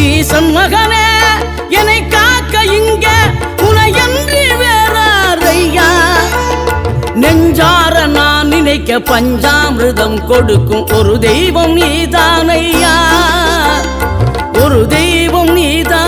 ஈசன் மகனே என்னை காக்க இங்க உனையன்றி வேறாரையா? நெஞ்சார நான் நினைக்க பஞ்சாமிரதம் கொடுக்கும் ஒரு தெய்வம் நீதானையா? ஒரு தெய்வம் நீதான்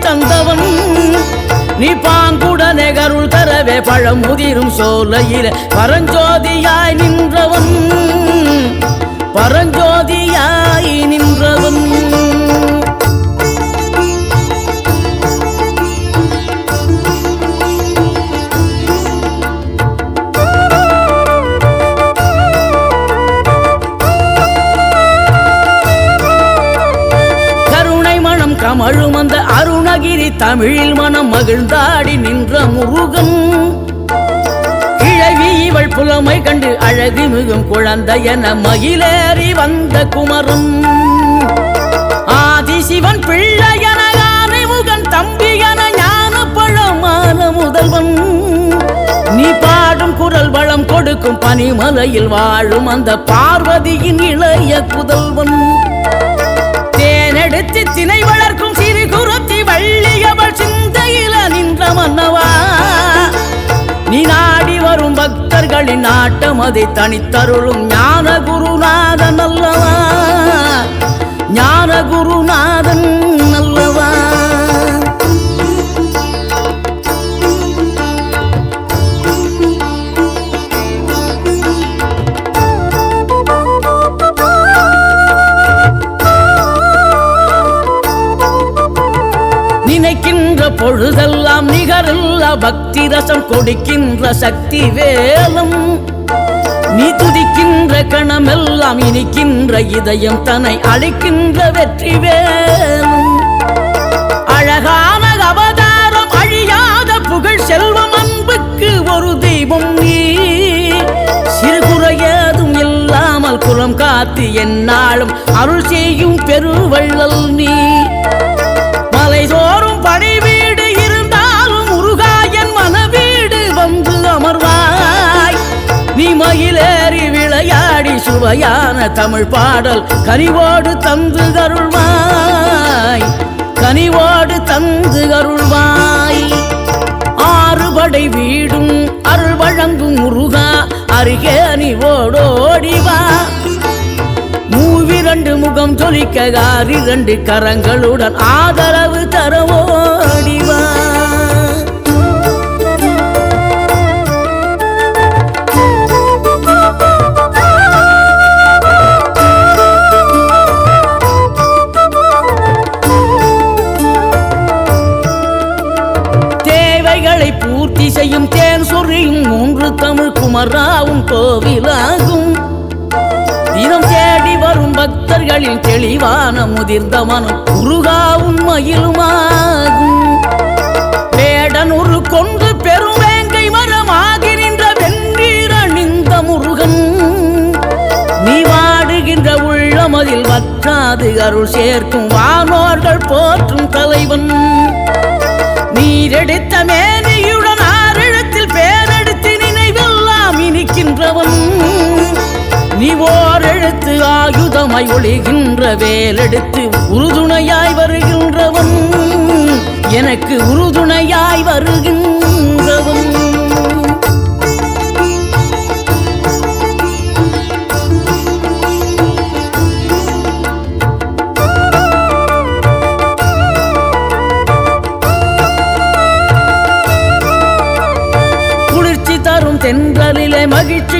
தந்தவன். நீ பாங்குடனே கருள் தரவே பழம் முதிரும் சோலையில. பரஞ்சோதியாய் நின்றவன். பரஞ்சோதியாய் நின்றவன். தமிழில் மனம் மகிழ்ந்தாடி நின்ற முருகன். கிழவி இவள் புலமை கண்டு அழகு மிகும் குழந்தை என மகிழேறி வந்த குமரன். ஆதிசிவன் பிள்ளை என முகன் தம்பி என ஞான பழமான முதல்வன். நீ பாடும் குரல் வளம் கொடுக்கும் பனிமலையில் வாழும் அந்த பார்வதியின் இளைய புதல்வன். அதை தனித்தருளும் ஞான குருநாதன் அல்லவா ஞான குருநாதன் அல்லவா நினைக்கின்ற பொழுதெல்லாம் நிகரில்ல பக்தி ரசம் கொடுக்கின்ற சக்தி வேலும். நீ துதிக்கின்ற கணமெல்லாம் இனிக்கின்ற இதயம் தன்னை அழிக்கின்ற வெற்றி வேலும் அழகான அவதாரம் அழியாத புகழ் செல்வம் அன்புக்கு ஒரு தெய்வம் நீ. சிறுகுறையதும் இல்லாமல் குலம் காத்து என்னாலும் அருள் செய்யும் பெருவள்ளல் நீ. மலை தோறும் படை சுவையான தமிழ் பாடல் கனிவோடு தந்து கருள்வாய் கனிவோடு தந்து கருள்வாய் ஆறுபடை வீடும் அருள் வழங்கும் முருகா அருகே அணிவோடோடிவா மூவிரண்டு முகம் ஜொலிக்க ஆறிரண்டு கரங்களுடன் ஆதரவு தரவோடிவா குமராவும் கோவிலாகும். தினம் தேடி வரும் பக்தர்களின் தெளிவான முதிர்ந்த மனம் முருகாவும் மயிலுமாகும். வேடனுரு கொண்டு பெரும் வேங்கை மரமாகி நின்ற வென்றீர் அணிந்த முருகன். நீ வாடுகின்ற உள்ளமதில் வற்றாது அருள் சேர்க்கும் வானோர்கள் போற்றும் தலைவன். நீரெடுத்த மே ஆயுதமாய் ஒளிகின்ற வேலெடுத்து உறுதுணையாய் வருகின்றவன். எனக்கு உறுதுணையாய் வருகின்றவன். குளிர்ச்சி தரும் தென்றலிலே மகிழ்ச்சி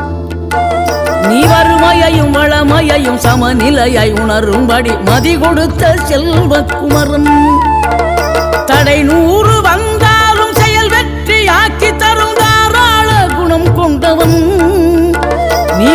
நீ வறுமையையும் வளமையையும் சமநிலையை உணரும்படி மதி கொடுத்த செல்வக்குமரன். தடை நூறு வந்தாலும் செயல் வெற்றி ஆக்கி தரும் தாராள குணம் கொண்டவன்.